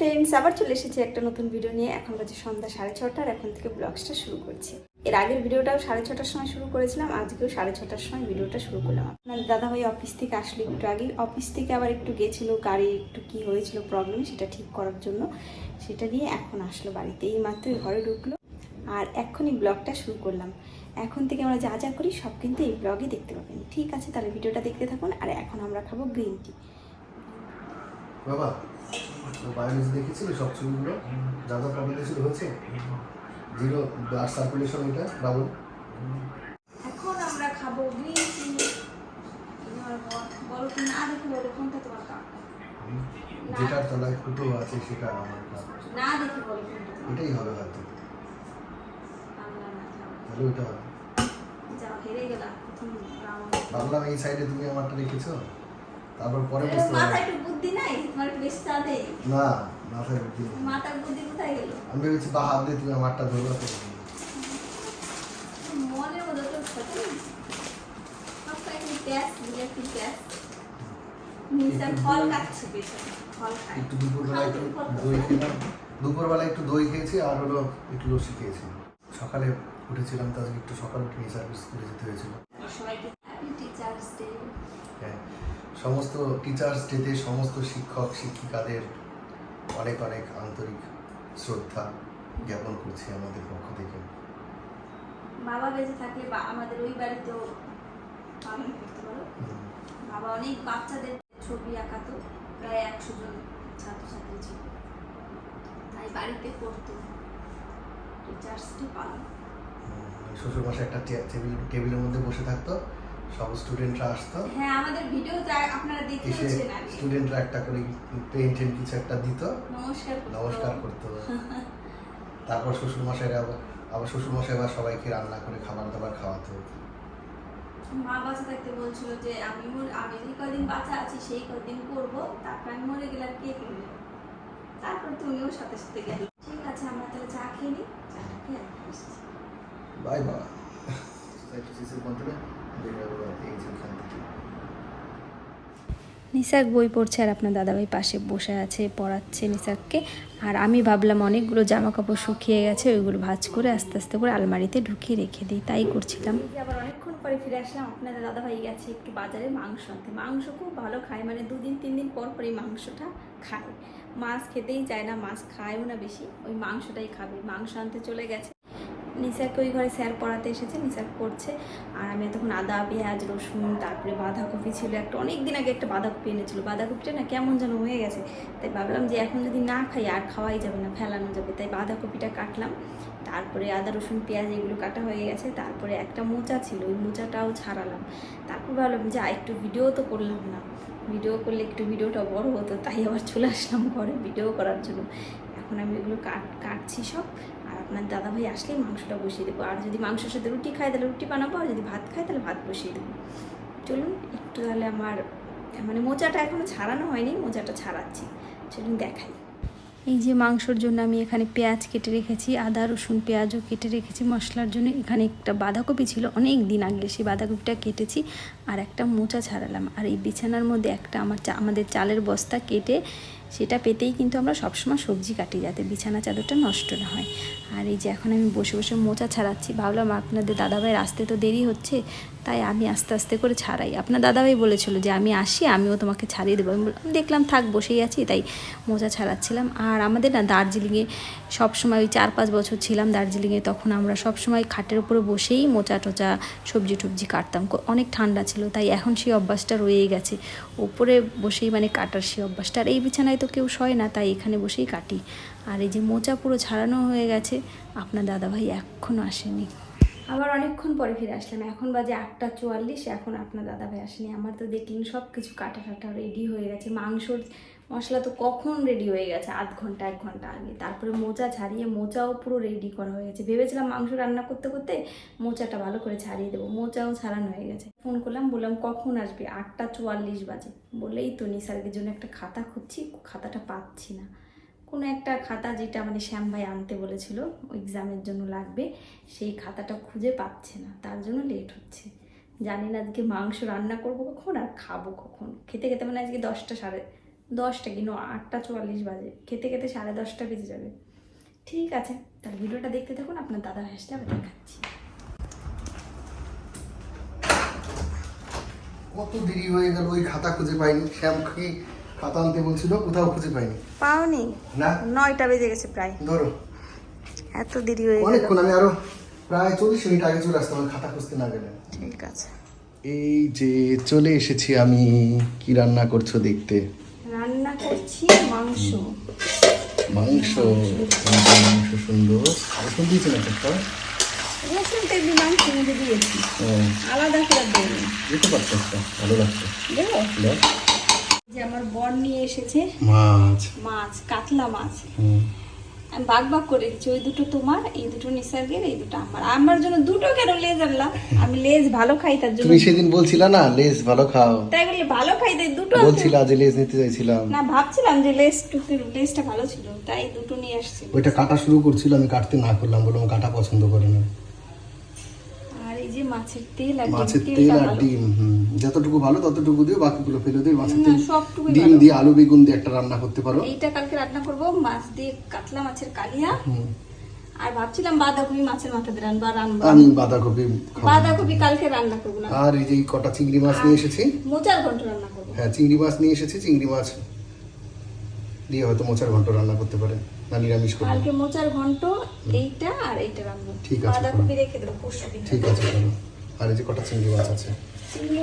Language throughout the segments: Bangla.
ফ্রেন্ডস আবার চলে এসেছি একটা নতুন ভিডিও নিয়ে। এখন বাজে সন্ধ্যা সাড়ে ছটার এখন থেকে ব্লগসটা শুরু করছি। এর আগের ভিডিওটাও সাড়ে ছটার সময় শুরু করেছিলাম, আজকেও সাড়ে ছটার সময় ভিডিওটা শুরু করলাম। আপনার দাদাভাই অফিস থেকে আসলে একটু আগে। অফিস থেকে আবার একটু গেছিল, গাড়ি একটু কি হয়েছিল প্রবলেম সেটা ঠিক করার জন্য। সেটা নিয়ে এখন আসলো বাড়িতে, এই মাত্রই ঘরে ঢুকলো। আর এখনই ব্লগটা শুরু করলাম। এখন থেকে আমরা যা যা করি, সব কিন্তু এই ব্লগে দেখতে পাবেন। ঠিক আছে, তাহলে ভিডিওটা দেখতে থাকুন। আর এখন আমরা খাব গ্রিন টি বাবা বায়োলজি দেখেছিল সব ছবিগুলো যা যা হয়েছে? জিরো ব্লাড সার্কুলেশন এটা ডাবল এখন আমরা খাব গ্রিন টি বলো কি না দেখে বলো কোনটা তোমার কাপ যেটার তলায় ফুটো আছে সেটা আমার কাজ না দেখে বলো কোনটা এটাই হবে হয়তো। তাহলে ওইটা হবে। যাও হেরে গেলাম। ভাবলাম এই সাইডে তুমি আমারটা রেখেছো। তারপর পরে বুঝতে মাথা একটু বুদ্ধি নাই? তোমার বেশি চাঁদে। না মাথায় বুদ্ধি নেই। মাথার বুদ্ধি কোথায় গেল? আমি ভেবেছি বা হাত দিয়ে তুমি আমারটা ধরবা। তো মনের মধ্যে তো থাকে সবটা একটু ফল ফল খায়। একটু দুপুরবেলা দই খেলাম। দুপুরবেলা একটু দই খেয়েছি আর হলো একটু লস্যি খেয়েছি সকালে উঠেছিলাম তো আজকে একটু সকাল উঠে সার্ভিস করে যেতে হয়েছিল। সবাইকে হ্যাপি টিচার্স ডে হ্যাঁ সমস্ত টিচার্স ডেতে সমস্ত শিক্ষক শিক্ষিকাদের অনেক অনেক আন্তরিক শ্রদ্ধা জ্ঞাপন করছি আমাদের পক্ষ থেকে। বাবা বেঁচে থাকলে বা আমাদের ওই বাড়িতেও পালন করতে পারো। বাবা অনেক বাচ্চাদের ছবি আঁকাতো প্রায় একশো জন ছাত্রছাত্রী ছিল। তাই বাড়িতে করতো টিচার্স ডে পালন। হুম, শ্বশুর মশাই একটা টেবিল টেবিলের মধ্যে বসে থাকতো। সব স্টুডেন্টরা আসতো। হ্যাঁ আমাদের ভিডিওতে আপনারা দেখিয়েছেন আগে। স্টুডেন্টরা একটা করে পেন টেন কিছু একটা দিত। নমস্কার। নমস্কার করতো তারপর শ্বশুর মশাইরা আবার আবার শ্বশুর মশাই আবার সবাইকে রান্না করে খাবার দাবার খাওয়াতো। মা বাচ্চা থাকতে বলছিল যে আমি আমি যে কদিন বাঁচা আছি সেই কদিন করব তারপর আমি মরে গেলাম কে করবে? তারপর তুমিও সাথে সাথে গেলে। ঠিক আছে আমরা তাহলে চা খেয়ে নিই। চাটা খেয়ে আসছি। বাই নিসাক বই পড়ছে আর আপনার দাদাভাই পাশে বসে আছে পড়াচ্ছে নিসাককে আর আমি ভাবলাম অনেকগুলো জামা কাপড় শুকিয়ে গেছে ওইগুলো ভাজ করে আস্তে আস্তে করে আলমারিতে ঢুকিয়ে রেখে দিই তাই করছিলাম। আবার অনেকক্ষণ পরে ফিরে আসলাম আপনাদের দাদাভাই গেছে একটু বাজারে মাংস আনতে। মাংস খুব ভালো খায় মানে দুদিন তিন দিন পর পর এই মাংসটা খায়। মাছ খেতেই চায় না মাছ খায়ও না বেশি ওই মাংসটাই খাবে। মাংস আনতে চলে গেছে। নিসারকে ওই ঘরে স্যার পড়াতে এসেছে, নিসার পড়ছে। আর আমি তখন আদা, পেঁয়াজ, রসুন, তারপরে বাঁধাকপি ছিল। একটা অনেক দিন আগে একটা বাঁধাকপি এনেছিল। বাঁধাকপিটা না কেমন যেন হয়ে গেছে। তাই ভাবলাম যে এখন যদি না খাই, আর খাওয়াই যাবে না, ফেলানো যাবে। তাই বাঁধাকপিটা কাটলাম। তারপরে আদা, রসুন, পেঁয়াজ এগুলো কাটা হয়ে গেছে। তারপরে একটা মোচা ছিল, ওই মোচাটাও ছাড়ালাম। তারপর ভাবলাম, যা, একটু ভিডিও তো করলাম না। ভিডিও করলে একটু ভিডিওটা বড় হতো, তাই আবার চলে আসলাম ঘরে ভিডিও করার জন্য। এখন আমি এগুলো কাট, কাটছি সব। আর আপনার দাদাভাই আসলেই মাংসটা বসিয়ে দেবো। আর যদি মাংসের সাথে রুটি খায় তাহলে রুটি বানাবো, আর যদি ভাত খায় তাহলে ভাত বসিয়ে দেবো। চলুন, একটু তাহলে আমার মানে মোচাটা এখনও ছাড়ানো হয়নি, মোচাটা ছাড়াচ্ছি। চলুন দেখাই। এই যে মাংসর জন্য আমি এখানে পেঁয়াজ কেটে রেখেছি, আদা, রসুন, পেঁয়াজও কেটে রেখেছি। মশলার জন্য এখানে একটা বাঁধাকপি ছিল, অনেক দিন আগে সেই বাঁধাকপিটা কেটেছি, আর একটা মোচা ছাড়ালাম। আর এই বিছানার মধ্যে একটা আমার আমাদের চালের বস্তা কেটে সেটা পেতেই কিন্তু আমরা সবসময় সবজি কাটি যাতে বিছানা চাদরটা নষ্ট না হয়। আর এই যে এখন আমি বসে বসে মোচা ছাড়াচ্ছি ভাবলাম আপনাদের দাদাভাইয়ের আসতে তো দেরি হচ্ছে তাই আমি আস্তে আস্তে করে ছাড়াই। আপনার দাদাভাই বলেছিল যে আমি আসি আমিও তোমাকে ছাড়িয়ে দেবো। আমি বললাম, দেখলাম থাক বসেই আছি। তাই মোচা ছাড়াচ্ছিলাম। আর আমাদের না দার্জিলিংয়ে সবসময় ওই চার পাঁচ বছর ছিলাম দার্জিলিংয়ে তখন আমরা সবসময় খাটের উপরে বসেই মোচা টোচা সবজি টবজি কাটতাম। অনেক ঠান্ডা ছিল তাই এখন সেই অভ্যাসটা রয়েই গেছে। ওপরে বসেই মানে কাটার সেই অভ্যাসটা। আর এই বিছানায় তো কেউ সয় না, তাই এখানে বসেই কাটি। আর এই যে মোচা পুরো ছাড়ানো হয়ে গেছে, আপনার দাদাভাই এখনও আসেনি। আবার অনেকক্ষণ পরে ফিরে আসলাম। এখন বাজে আটটা চুয়াল্লিশ, এখন আপনার দাদা ভাই আসেনি। আমার তো দেখলেন সব কিছু কাটা কাটা রেডি হয়ে গেছে। মাংসর মশলা তো কখন রেডি হয়ে গেছে? আধ ঘণ্টা, এক ঘণ্টা আগে। তারপরে মোচা ছাড়িয়ে, মোচাও পুরো রেডি করা হয়ে গেছে। ভেবেছিলাম মাংস রান্না করতে করতে মোচাটা ভালো করে ছাড়িয়ে দেবো। মোচাও ছাড়ানো হয়ে গেছে। ফোন করলাম, বললাম, কখন আসবে? আটটা চুয়াল্লিশ বাজে। বলেই তো নিসার্গের জন্য একটা খাতা খুঁজছি। খাতাটা পাচ্ছি না। কোনো একটা খাতা যেটা মানে শ্যাম ভাই আনতে বলেছিল এক্সামের জন্য লাগবে, সেই খাতাটা খুঁজে পাচ্ছে না, তার জন্য লেট হচ্ছে। জানি না আজকে মাংস রান্না করব কখন আর খাব কখন। খেতে খেতে মানে আজকে দশটা সাড়ে দশটা কি? ন, আটটা চুয়াল্লিশ বাজে। খেতে খেতে সাড়ে দশটা বেজে যাবে। ঠিক আছে, তাহলে ভিডিওটা দেখতে থাকুন, আপনার দাদা হাসটা আমি দেখাচ্ছি। কত দেরি হয়ে গেল, ওই খাতা খুঁজে পাইনি। শ্যামকে খাতা আনতে বলছিল কোথাও খুঁজে পাইনি। পাওনি? না? নয়টা বেজে গেছে প্রায়। ধরো। এত দেরি হয়ে গেল। অনেকক্ষণ আমি আরও প্রায় চল্লিশ মিনিট আগে চলে আসতাম খাতা খুঁজতে না গেলে। ঠিক আছে। এই যে চলে এসেছি আমি কি রান্না করছ দেখতে? রান্না করছি মাংস। মাংস মাংস সুন্দর। রসুন দিয়েছে না একটা? রসুন তেমনি মাংস মধ্যে দিয়েছি। আলাদা করে দেবো। দিতে পারছ একটা? ভালো লাগছে। দেবো। যে আমার বর নিয়ে এসেছে। মাছ। মাছ কাতলা মাছ। আমি বাগ বাগ করে দিচ্ছি ওই দুটো তোমার এই দুটো নিসার্গের এই দুটো আমার। আমার জন্য দুটো কেন লেজ আনলাম? আমি লেজ ভালো খাই তার জন্য। তুমি সেদিন বলছিলা না লেজ ভালো খাও। তাই বলে ভালো খাই তাই দুটো বলছিলা যে লেজ নিতে চাইছিলাম। না ভাবছিলাম যে লেজ লেজটা ভালো ছিল তাই দুটো নিয়ে আসছি। ওইটা কাটা শুরু করছিল আমি কাটতে না করলাম বললাম কাটা পছন্দ করে না। মাছের তেল আর মাছের তেল আর ডিম যতটুকু ভালো ততটুকু দিও বাকিগুলো ফেলে দিও। মাছের তেল ডিম দিয়ে আলু বেগুন দিয়ে একটা রান্না করতে পারো। এইটা কালকে রান্না করব মাছ দিয়ে কাতলা মাছের কালিয়া। আর ভাবছিলাম বাঁধাকপি মাছের মাথা দিয়ে রান্না রান্না আমি বাঁধাকপি বাঁধাকপি কালকে রান্না করব না। আর এই যে কটা চিংড়ি মাছ নিয়ে এসেছি? মোচার ঘন্ট রান্না করব। হ্যাঁ চিংড়ি মাছ নিয়ে এসেছি চিংড়ি মাছ দিয়ে হয়তো মোচার ঘন্ট রান্না করতে পারে না নিরামিষ করবে। কালকে মোচার ঘন্ট এইটা আর এইটা রান্না। ঠিক আছে, বাঁধাকপি রেখে দেবো পরশু দিন। ঠিক আছে আর এই যে কটা চিংড়ি মাছ আছে?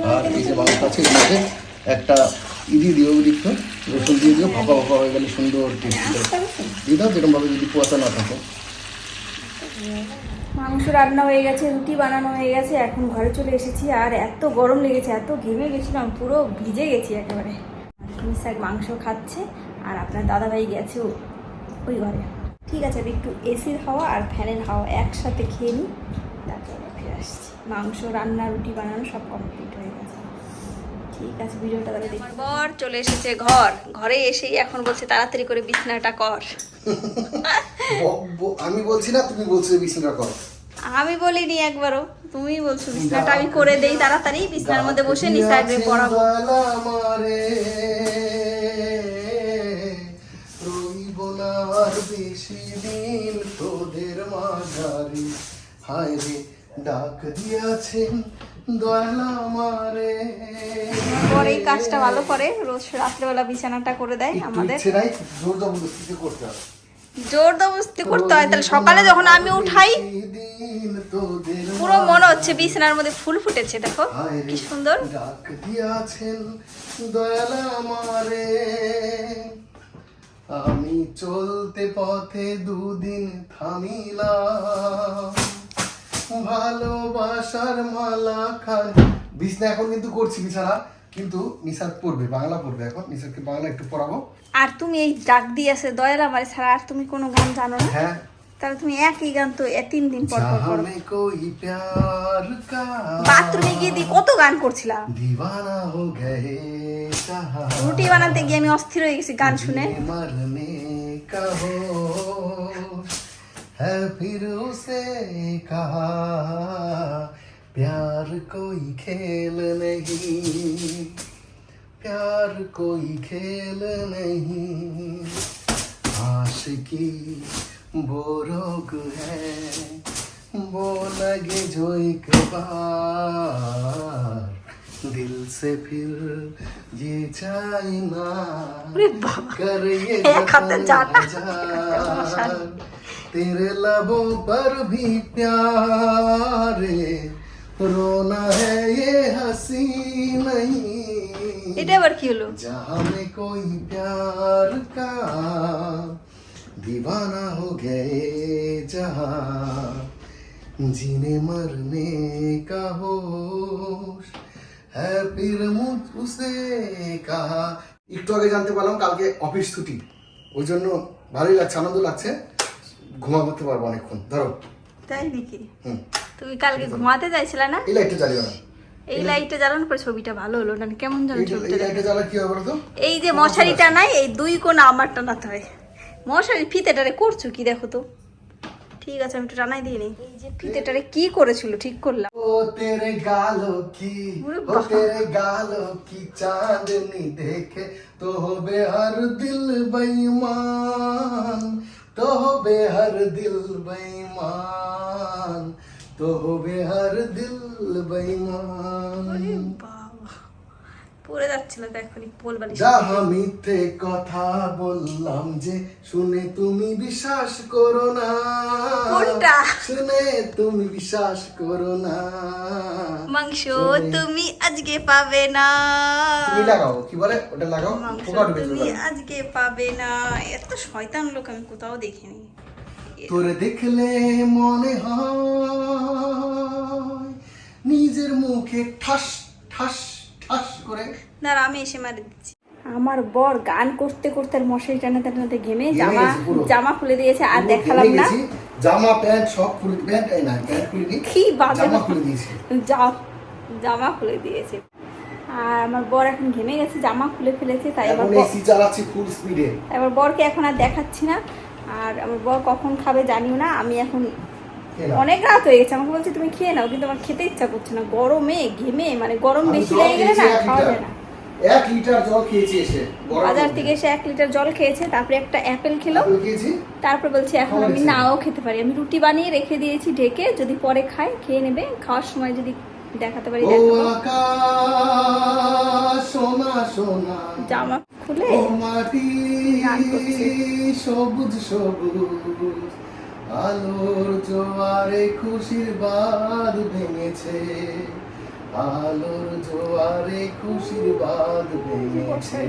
আর এই যে মাংস আছে একটা দিও দিচ্ছ রসুন দিয়ে দিও হয়ে গেলে সুন্দর টেস্টি আস্তে। দিয়ে দাও যেরকম ভাবে যদি কুয়াশা না থাকে। মাংস রান্না হয়ে গেছে রুটি বানানো হয়ে গেছে এখন ঘরে চলে এসেছি। আর এত গরম লেগেছে এত ঘেমে গেছিলাম পুরো ভিজে গেছি একেবারে। মাংস খাচ্ছে আর আপনার দাদাভাই গেছে ও- ওই ঘরে। ঠিক আছে আমি একটু এসির হাওয়া আর ফ্যানের হাওয়া একসাথে খেয়ে নিই তারপরে ফিরে আসছি। মাংস রান্না রুটি বানানো সব কমপ্লিট হয়ে গেছে। ঠিক আছে ভিডিওটা তাহলে দেখি। বর চলে এসেছে ঘর। ঘরে এসেই এখন বলছে তাড়াতাড়ি করে বিছনাটা কর। আমি বলছি না তুমি বলছো বিছানা করো। আমি বলিনি একবারও তুমি বলছো বিছনাটা আমি করে দেই তাড়াতাড়ি বিছনার মধ্যে বসে নিসাইডে পড়াবো। মাঝারে হায় রে ডাক দিয়াছেন দয়ালা মারে পর এই কাজটা ভালো করে রোজ রাত্রেবেলা বিছানাটা করে দেয় আমাদের। নাই জোর জবরদস্তি করতে হবে জোর জবরদস্তি করতে হয় তাহলে সকালে যখন আমি উঠাই পুরো মনে হচ্ছে বিছানার মধ্যে ফুল ফুটেছে দেখো কি সুন্দর। ডাক দিয়াছেন দয়ালা আমারে। আমি চলতে পথে দুদিন থামিলাম। ভালোবাসার মালা খান বিছনা এখন কিন্তু করছি বিছানা কিন্তু নিসার পড়বে বাংলা পড়বে এখন। নিসারকে বাংলা একটু পড়াবো। আর তুমি এই ডাক দিয়ে আছে দয়াল আমার ছাড়া আর তুমি কোনো গান জানো না? হ্যাঁ তাহলে তুমি একই গান তো এ তিন দিন পর পর जहाँ করো में कोई प्यार का বাথরুমে গিয়ে দিয়ে কত গান করছিলাম दीवाना हो गए जहाँ রুটি বানাতে গিয়ে আমি অস্থির হয়ে গেছি গান শুনে जीने मरने का हो है फिर उसे कहा प्यार कोई खेल नहीं प्यार कोई खेल नहीं आशिकी वो रोग है वो लगे जो एक बार। दिल से फिर ये जाए ना कर ये तेरे लबों पर भी प्यारे रोना है ये हसी नहीं। जहाँ में कोई प्यार का दीवाना हो गए जहाँ जीने मरने का होश है फिर मुझ उसे कहा একটু আগে জানতে পারলাম কালকে অফিস ছুটি ওই জন্য ভালোই লাগছে আনন্দ লাগছে ঘুমা করতে পারবো অনেকক্ষণ ধরো তাই নাকি হুম তুমি কালকে ঘুমাতে চাইছিলে না এই লাইটটা জ্বালিও না এই লাইটটা জ্বালানোর পরে ছবিটা ভালো হলো না কেমন যেন এই- ছবিটা এই দেখতে। লাইটটা জ্বালা কি হবে বলো তো এই যে মশারিটা নাই এই দুই কোণা আমার টানাতে হয় মশারি ফিতেটারে করছ কি দেখো তো? ঠিক আছে আমি একটু টানাই দিয়ে নিই। ফিতেটারে কি করেছিল? ঠিক করলাম। ও তেরে গাল কি ও তেরে গাল কি চাঁদনি দেখে তো হবে হর দিল বেঈমান। তো হবে হর দিল বেঈমান তো হবে হর দিল বেঈমান। পড়ে যাচ্ছিল তো এখনই পোল বালিশ যাহা মিথ্যে কথা বললাম যে শুনে তুমি বিশ্বাস করো না। কোনটা? শুনে তুমি বিশ্বাস করো না। মাংস তুমি আজকে পাবে না। তুমি লাগাও কি বলে? ওটা লাগাও পোকা ঢুকে তুমি আজকে পাবে না। এত শয়তান লোক আমি কোথাও দেখিনি। তোরে দেখলে মনে হয় নিজের মুখে ঠাস ঠাস ঠাস করে। দাঁড়া আমি এসে মারি দিচ্ছি। আমার বর গান করতে করতে আর মশারি টানাতে টানাতে ঘেমে জামা জামা খুলে দিয়েছে আর দেখালাম না। জামা প্যান্ট সব খুলে প্যান্ট এই না প্যান্ট খুলে নি কি বাজে জামা খুলে দিয়েছি। জামা খুলে দিয়েছে। আর আমার বর এখন ঘেমে গেছে জামা খুলে ফেলেছে তাই আমার এখন এসি চালাচ্ছি ফুল স্পিডে এবার বরকে এখন আর দেখাচ্ছি না। আর আমার বর কখন খাবে জানিও না আমি এখন অনেক রাত হয়ে গেছে আমাকে বলছে তুমি খেয়ে নাও কিন্তু আমার খেতে ইচ্ছা করছে না। গরমে ঘেমে মানে গরম বেশি লেগে গেলে না খাওয়া যায় না। এক লিটার জল খেয়েছি এসে বাজার থেকে এসে এক লিটার জল খেয়েছে তারপরে একটা অ্যাপেল খেলো। তারপর বলছে এখন আমি নাও খেতে পারি। আমি রুটি বানিয়ে রেখে দিয়েছি ঢেকে যদি পরে খায় খেয়ে নেবে। খাওয়ার সময় যদি দেখাতে পারি জামা খুলে। সবুজ সবুজ। আলোর জোয়ারে খুশির বাদ ভেঙেছে। আলোর জোয়ারে খুশির বাদ ভেঙেছে।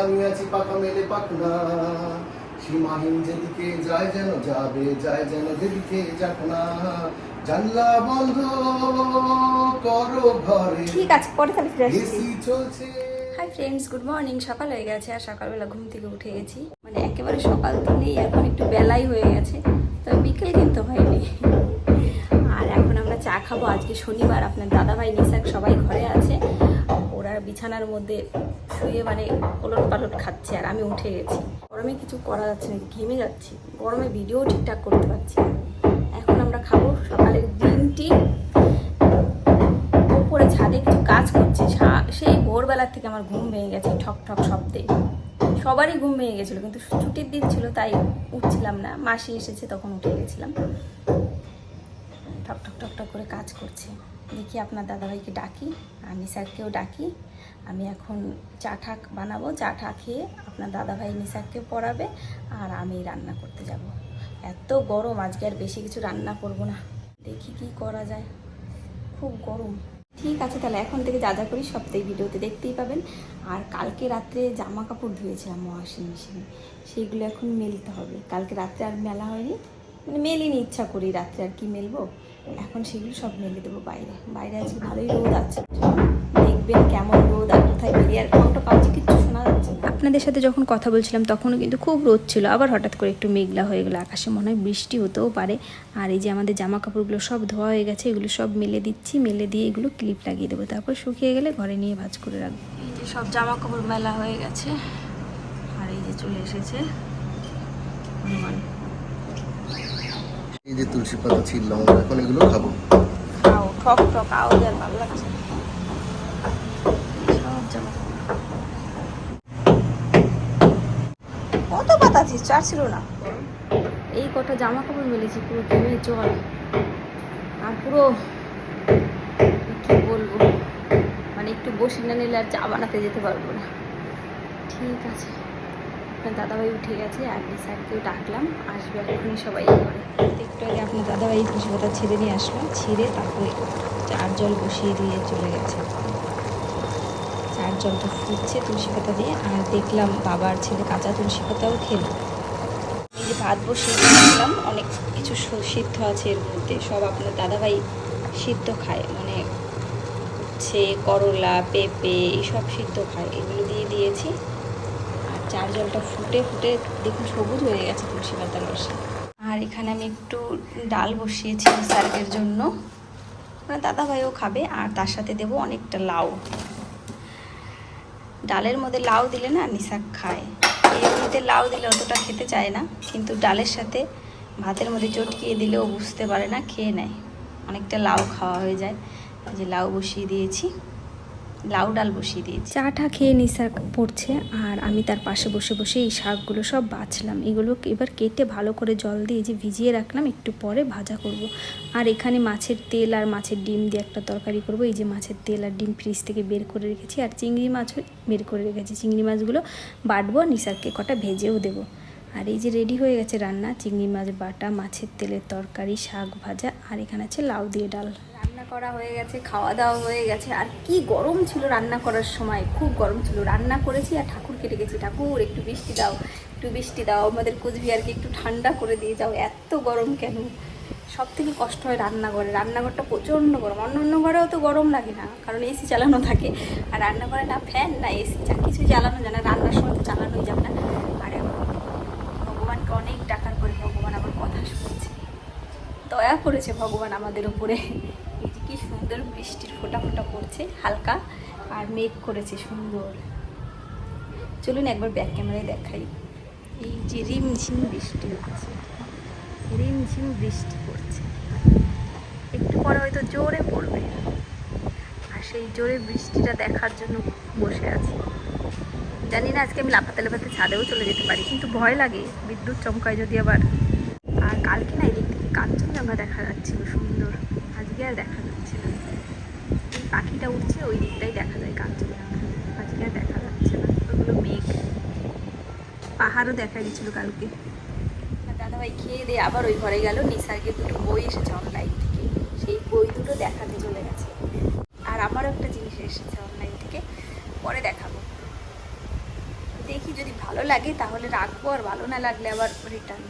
আমি আছি পাখা মেলে পাখনা। সীমাহীন যেদিকে যায় যেন যাবে যায় যেন যেদিকে যাক না। জানলা বন্ধ করো ঘরে। ঠিক আছে পরে তাহলে ফিরে আসছি। চলছে। হাই ফ্রেন্ডস গুড মর্নিং সকাল হয়ে গেছে আর সকালবেলা ঘুম থেকে উঠে গেছি। মানে একেবারে সকাল তো নেই এখন একটু বেলাই হয়ে গেছে তবে বিকেল কিন্তু হয়নি। আর এখন আমরা চা খাব। আজকে শনিবার আপনার দাদাভাই নিশাক সবাই ঘরে আছে। বিছানার মধ্যে শুয়ে মানে ওলট পালট খাচ্ছে আর আমি উঠে গেছি। গরমে কিছু করা যাচ্ছে না, ঘেমে যাচ্ছি। গরমে ভিডিও ঠিকঠাক করতে পারছি এখন আমরা খাব সকালের গ্রিন টি উপরে ছাদে কিছু কাজ করছি। সেই ভোরবেলার থেকে আমার ঘুম ভেঙে গেছে ঠক ঠক শব্দে। সবারই ঘুম ভেঙে গেছিল, কিন্তু ছুটির দিন ছিল তাই উঠছিলাম না। মাসি এসেছে তখন উঠে গেছিলাম। ঠক ঠক ঠক ঠক করে কাজ করছে। দেখি আপনার দাদাভাইকে ডাকি আমি স্যারকেও ডাকি। আমি এখন চা ঠাক বানাবো, চা ঠা খেয়ে আপনার দাদাভাই নিসারকে পড়াবে আর আমি রান্না করতে যাব। এত গরম, আজকে আর বেশি কিছু রান্না করব না। দেখি কি করা যায়। খুব গরম। ঠিক আছে, তাহলে এখন থেকে যা যা করি সবটাই ভিডিওতে দেখতেই পাবেন। আর কালকে রাত্রে জামা কাপড় ধুয়েছিলাম ওয়াশিং মেশিনে সেইগুলো এখন মেলতে হবে। কালকে রাত্রে আর মেলা হয়নি। মানে মেলিনি, ইচ্ছা করি রাত্রে আর কি মেলবো। এখন সেগুলো সব মেলে দেবো বাইরে। বাইরে আজকে ভালোই রোদ আছে। দেখবেন কেমন রোদ আর কোথায় বেরিয়ে আর কোনটা কাউকে কিচ্ছু শোনা যাচ্ছে না। আপনাদের সাথে যখন কথা বলছিলাম তখনও কিন্তু খুব রোদ ছিল। আবার হঠাৎ করে একটু মেঘলা হয়ে গেলো আকাশে মনে হয় বৃষ্টি হতেও পারে। আর এই যে আমাদের জামা কাপড়গুলো সব ধোয়া হয়ে গেছে এগুলো সব মেলে দিচ্ছি মেলে দিয়ে এগুলো ক্লিপ লাগিয়ে দেবো। তারপর শুকিয়ে গেলে ঘরে নিয়ে ভাজ করে রাখব। এই যে সব জামা কাপড় মেলা হয়ে গেছে আর এই যে চলে এসেছে হনুমান। এই যে তুলসী পাতা ছিললাম এখন এগুলো খাব। আও ঠক ঠক আও আর ভালো লাগছে। ছিল চার ছিল না। এই কটা জামা কাপড় মেলেছি, পুরো ঘেমে জল আর পুরো, কি বলব? মানে একটু বসে না নিলে আর চা বানাতে যেতে পারব না। ঠিক আছে। আপনার দাদাভাই উঠে গেছে, আর স্যারকেও ডাকলাম, আসবে এখনই সবাই করে একটু আগে আপনার দাদাভাই তুলসী পাতা ছেড়ে নিয়ে আসলো, ছিঁড়ে তারপরে চার জল বসিয়ে দিয়ে চলে গেছে। জলটা ফুটছে তুলসী পাতা দিয়ে, আর দেখলাম বাবার ছেলে কাঁচা তুলসী পাতাও খেলো। এই যে ভাত বসিয়ে দিয়েছিলাম অনেক কিছু সিদ্ধ আছে এর মধ্যে, সব আপনার দাদাভাই সিদ্ধ খায় মানে হচ্ছে করলা, পেঁপে এইসব সিদ্ধ খায়, এগুলো দিয়ে দিয়েছি। আর চার জলটা ফুটে ফুটে দেখুন সবুজ হয়ে গেছে তুলসী পাতার রসে। আর এখানে আমি একটু ডাল বসিয়েছি স্যারকের জন্য। আপনার দাদা ভাইও খাবে, আর তার সাথে দেবো অনেকটা লাউ। ডালের মধ্যে লাউ দিলে না নিশাক খায়। এমনিতে লাউ দিলে অতটা খেতে চায় না, কিন্তু ডালের সাথে ভাতের মধ্যে চটকিয়ে দিলেও বুঝতে পারে না, খেয়ে নেয়। অনেকটা লাউ খাওয়া হয়ে যায়। যে লাউ বসিয়ে দিয়েছি। লাউ ডাল বসিয়ে দিয়েছি। চাটা খেয়ে নিশা পড়ছে, আর আমি তার পাশে বসে বসে এই শাকগুলো সব বাছলাম। এগুলো এবার কেটে ভালো করে জল দিয়ে যে ভিজিয়ে রাখলাম, একটু পরে ভাজা করব। আর এখানে মাছের তেল আর মাছের ডিম দিয়ে একটা তরকারি করব। এই যে মাছের তেল আর ডিম ফ্রিজ থেকে বের করে রেখেছি, আর চিংড়ি মাছও বের করে রেখেছি। চিংড়ি মাছগুলো বাটবো আর নিশারকে কটা ভেজেও দেবো। আর এই যে রেডি হয়ে গেছে রান্না, চিংড়ি মাছ বাটা, মাছের তেলের তরকারি, শাক ভাজা, আর এখানে আছে লাউ দিয়ে ডাল। রান্না করা হয়ে গেছে, খাওয়া দাওয়া হয়ে গেছে। আর কি গরম ছিল রান্না করার সময়, খুব গরম ছিল। রান্না করেছি আর ঠাকুর কেটে গেছি। ঠাকুর, একটু বৃষ্টি দাও, একটু বৃষ্টি দাও, আমাদের কোচবিহারকে একটু ঠান্ডা করে দিয়ে যাও। এত গরম কেন? সব থেকে কষ্ট হয় রান্নাঘরে। রান্নাঘরটা প্রচণ্ড গরম। অন্য অন্য ঘরেও তো গরম লাগে না, কারণ এসি চালানো থাকে। আর রান্নাঘরে না ফ্যান না এসি যা কিছু চালানো যায় না। রান্নার সময় তো চালানোই যাবে না। ভগবানকে অনেক ডাকার করে ভগবান আবার কথা শুনছে। দয়া করেছে ভগবান আমাদের উপরে। এই কি সুন্দর বৃষ্টির ফোটা ফোটা পড়ছে, হালকা আর মেঘ করেছে, সুন্দর। চলুন একবার ব্যাক ক্যামেরায় দেখাই। এই যে রিমঝিম বৃষ্টি হচ্ছে, রিমঝিম বৃষ্টি পড়ছে। একটু পরে হয়তো জোরে পড়বে। আর সেই জোরে বৃষ্টিটা দেখার জন্য বসে আছি। জানি না, আজকে আমি লাফাতে লাফাতে ছাদেও চলে যেতে পারি, কিন্তু ভয় লাগে, বিদ্যুৎ চমকায় যদি আবার। আর কালকে না এদিক থেকে কাঞ্চনজঙ্ঘা দেখা যাচ্ছিল, সুন্দর। আজকে আর দেখা যাচ্ছে না। পাখিটা উঠছে, ওই দিকটাই দেখা যায় কাঞ্চনজঙ্ঘা। আজকে আর দেখা যাচ্ছে না, ওগুলো মেঘ। পাহাড়ও দেখা গেছিল কালকে। দাদাভাই খেয়ে দিয়ে আবার ওই ঘরে গেল নিসারকে দুটো বই এসেছে অনলাইন থেকে। সেই বই দুটো দেখাতে চলে গেছে আর আমারও একটা জিনিস এসেছে অনলাইন থেকে পরে দেখাবো দেখি যদি ভালো লাগে, তাহলে রাখব আর ভালো না লাগলে আবার রিটার্ন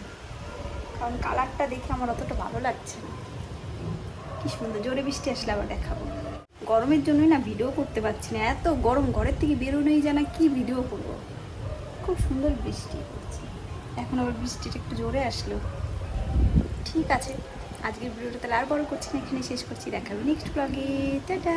কারণ কালারটা দেখে আমার অতটা ভালো লাগছে না। কি সুন্দর, জোরে বৃষ্টি আসলে আবার দেখাবো। গরমের জন্যই না ভিডিও করতে পারছি না। এত গরম, ঘরের থেকে বেরোনোই জানা কি ভিডিও করব? খুব সুন্দর বৃষ্টি পড়ছে। এখন আবার বৃষ্টিটা একটু জোরে আসলো। ঠিক আছে, আজকের ভিডিওটা তাহলে আর বড় করছি না এখানে শেষ করছি। দেখাবো নেক্সট ব্লগে টাটা!